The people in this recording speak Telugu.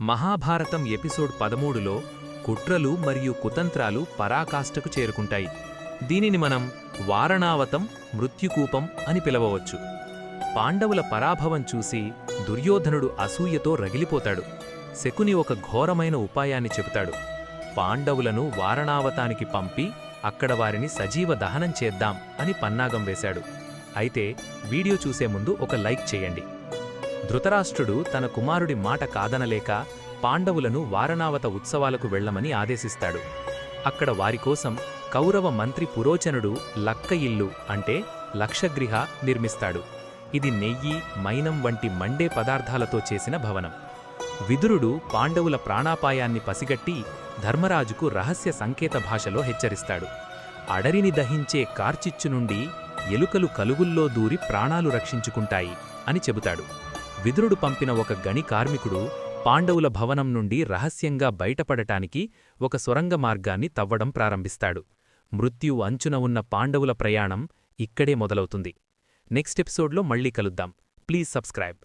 మహాభారతం ఎపిసోడ్ పదమూడులో కుట్రలు మరియు కుతంత్రాలు పరాకాష్ఠకు చేరుకుంటాయి. దీనిని మనం వారణావతం మృత్యుకూపం అని పిలవవచ్చు. పాండవుల పరాభవం చూసి దుర్యోధనుడు అసూయతో రగిలిపోతాడు. శకుని ఒక ఘోరమైన ఉపాయాన్ని చెబుతాడు. పాండవులను వారణావతానికి పంపి అక్కడ వారిని సజీవ దహనం చేద్దాం అని పన్నాగం వేశాడు. అయితే వీడియో చూసే ముందు ఒక లైక్ చేయండి. ధృతరాష్ట్రుడు తన కుమారుడి మాట కాదనలేక పాండవులను వారణావత ఉత్సవాలకు వెళ్ళమని ఆదేశిస్తాడు. అక్కడ వారికోసం కౌరవ మంత్రి పురోచనుడు లక్క ఇల్లు అంటే లక్షగ్రిహ నిర్మిస్తాడు. ఇది నెయ్యి మైనం వంటి మండే పదార్థాలతో చేసిన భవనం. విదురుడు పాండవుల ప్రాణాపాయాన్ని పసిగట్టి ధర్మరాజుకు రహస్య సంకేత భాషలో హెచ్చరిస్తాడు. అడరిని దహించే కార్చిచ్చు నుండి ఎలుకలు కలుగుల్లో దూరి ప్రాణాలు రక్షించుకుంటాయి అని చెబుతాడు. విదురుడు పంపిన ఒక గణి కార్మికుడు పాండవుల భవనం నుండి రహస్యంగా బయటపడటానికి ఒక సొరంగ మార్గాన్ని తవ్వడం ప్రారంభిస్తాడు. మృత్యు అంచున ఉన్న పాండవుల ప్రయాణం ఇక్కడే మొదలవుతుంది. నెక్స్ట్ ఎపిసోడ్లో మళ్ళీ కలుద్దాం. Please subscribe.